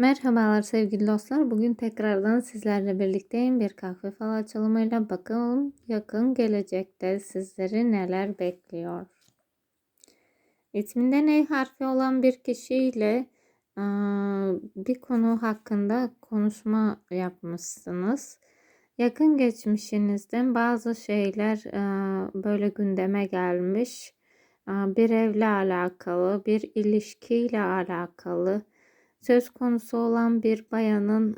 Merhabalar sevgili dostlar. Bugün tekrardan sizlerle birlikteyim. Bir kahve fal açılımıyla bakalım yakın gelecekte sizleri neler bekliyor. İsminde ne harfi olan bir kişiyle bir konu hakkında konuşma yapmışsınız. Yakın geçmişinizden bazı şeyler böyle gündeme gelmiş. Bir evle alakalı, bir ilişkiyle alakalı söz konusu olan bir bayanın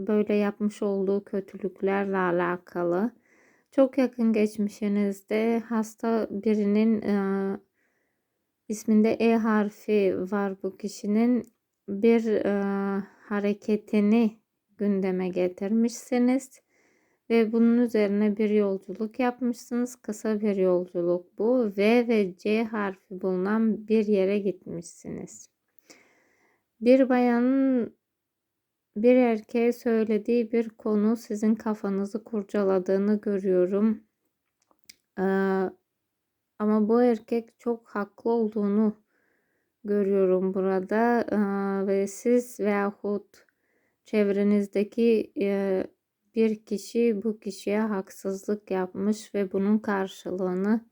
böyle yapmış olduğu kötülüklerle alakalı. Çok yakın geçmişinizde hasta birinin isminde E harfi var bu kişinin bir hareketini gündeme getirmişsiniz ve bunun üzerine bir yolculuk yapmışsınız. Kısa bir yolculuk bu. V ve C harfi bulunan bir yere gitmişsiniz. Bir bayanın bir erkeğe söylediği bir konu sizin kafanızı kurcaladığını görüyorum. Ee, ama bu erkek çok haklı olduğunu görüyorum burada ee, ve siz veyahut çevrenizdeki e, bir kişi bu kişiye haksızlık yapmış ve bunun karşılığını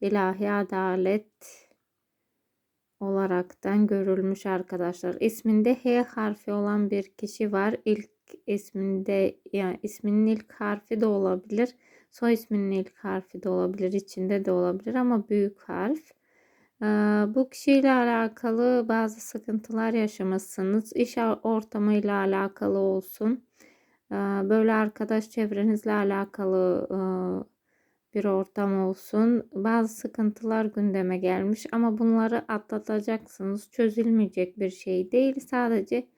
ilahi adalet olaraktan görülmüş arkadaşlar. İsminde H harfi olan bir kişi var. İlk isminde yani isminin ilk harfi de olabilir. Soy isminin ilk harfi de olabilir. içinde de olabilir ama büyük harf. Bu kişiyle alakalı bazı sıkıntılar yaşamışsınız. İş ortamıyla alakalı olsun. Böyle arkadaş çevrenizle alakalı bir ortam olsun. Bazı sıkıntılar gündeme gelmiş ama bunları atlatacaksınız. Çözülmeyecek bir şey değil. Sadece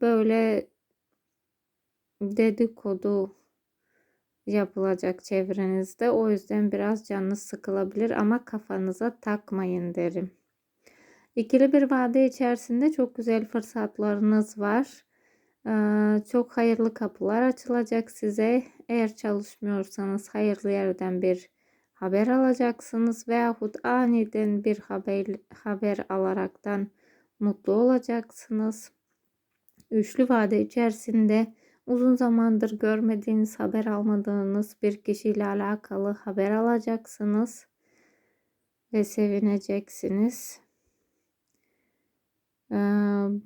böyle dedikodu yapılacak çevrenizde. O yüzden biraz canınız sıkılabilir ama kafanıza takmayın derim. İkili bir vade içerisinde çok güzel fırsatlarınız var. Çok hayırlı kapılar açılacak size. Eğer çalışmıyorsanız hayırlı yerden bir haber alacaksınız veyahut aniden bir haber, haber alaraktan mutlu olacaksınız. Üçlü vade içerisinde uzun zamandır görmediğiniz, haber almadığınız bir kişiyle alakalı haber alacaksınız ve sevineceksiniz.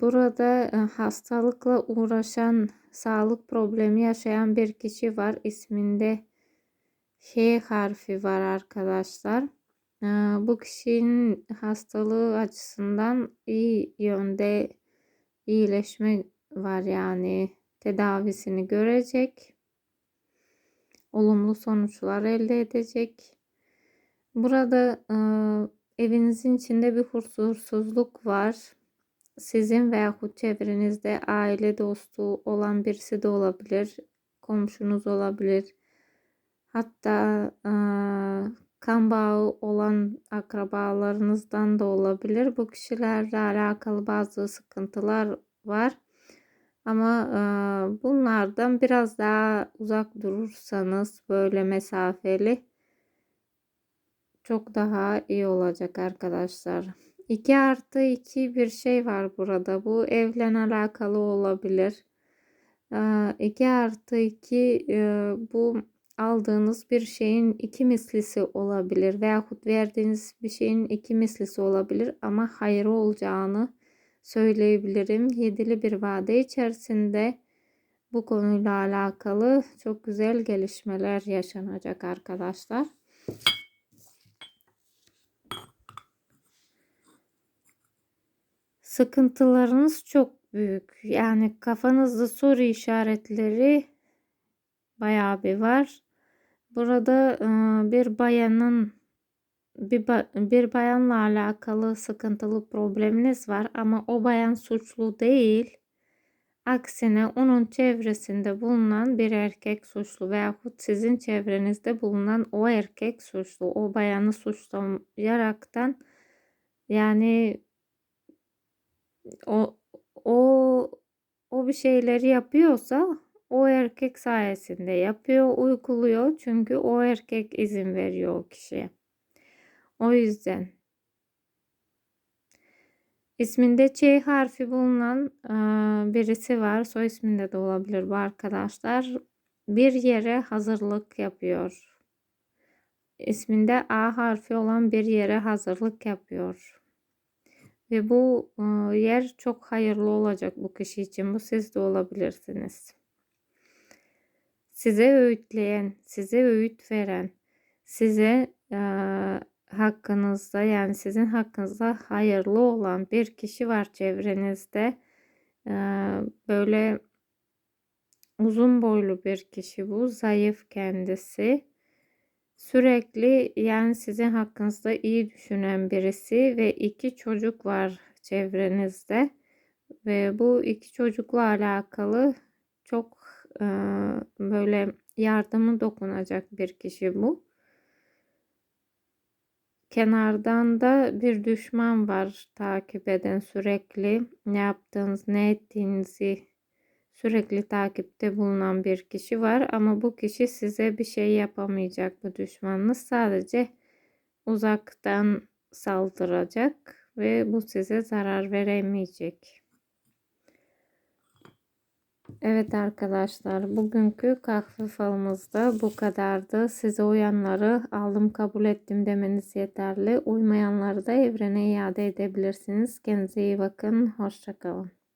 Burada hastalıkla uğraşan, sağlık problemi yaşayan bir kişi var. İsminde H harfi var arkadaşlar. Bu kişinin hastalığı açısından iyi yönde iyileşme var yani tedavisini görecek. Olumlu sonuçlar elde edecek. Burada evinizin içinde bir huzursuzluk var sizin veyahut çevrenizde aile dostu olan birisi de olabilir. Komşunuz olabilir. Hatta e, kan bağı olan akrabalarınızdan da olabilir. Bu kişilerle alakalı bazı sıkıntılar var. Ama e, bunlardan biraz daha uzak durursanız böyle mesafeli çok daha iyi olacak arkadaşlar. 2 artı 2 bir şey var burada. Bu evlen alakalı olabilir. 2 artı 2 bu aldığınız bir şeyin iki mislisi olabilir. Veyahut verdiğiniz bir şeyin iki mislisi olabilir. Ama hayır olacağını söyleyebilirim. Yedili bir vade içerisinde bu konuyla alakalı çok güzel gelişmeler yaşanacak arkadaşlar. Sıkıntılarınız çok büyük. Yani kafanızda soru işaretleri bayağı bir var. Burada bir bayanın bir, bir bayanla alakalı sıkıntılı probleminiz var ama o bayan suçlu değil. Aksine onun çevresinde bulunan bir erkek suçlu veyahut sizin çevrenizde bulunan o erkek suçlu. O bayanı suçlayaraktan yani o o o bir şeyleri yapıyorsa o erkek sayesinde yapıyor, uyguluyor. Çünkü o erkek izin veriyor o kişiye. O yüzden İsminde Ç harfi bulunan e, birisi var. Soy isminde de olabilir bu arkadaşlar. Bir yere hazırlık yapıyor. İsminde A harfi olan bir yere hazırlık yapıyor. Ve bu e, yer çok hayırlı olacak bu kişi için. Bu siz de olabilirsiniz. Size öğütleyen, size öğüt veren, size e, hakkınızda yani sizin hakkınızda hayırlı olan bir kişi var çevrenizde. E, böyle uzun boylu bir kişi bu. Zayıf kendisi. Sürekli yani sizin hakkınızda iyi düşünen birisi ve iki çocuk var çevrenizde. Ve bu iki çocukla alakalı çok e, böyle yardımı dokunacak bir kişi bu. Kenardan da bir düşman var takip eden sürekli ne yaptığınız ne ettiğinizi sürekli takipte bulunan bir kişi var ama bu kişi size bir şey yapamayacak bu düşmanınız sadece uzaktan saldıracak ve bu size zarar veremeyecek. Evet arkadaşlar bugünkü kahve falımızda bu kadardı. Size uyanları aldım kabul ettim demeniz yeterli. Uymayanları da evrene iade edebilirsiniz. Kendinize iyi bakın. Hoşçakalın.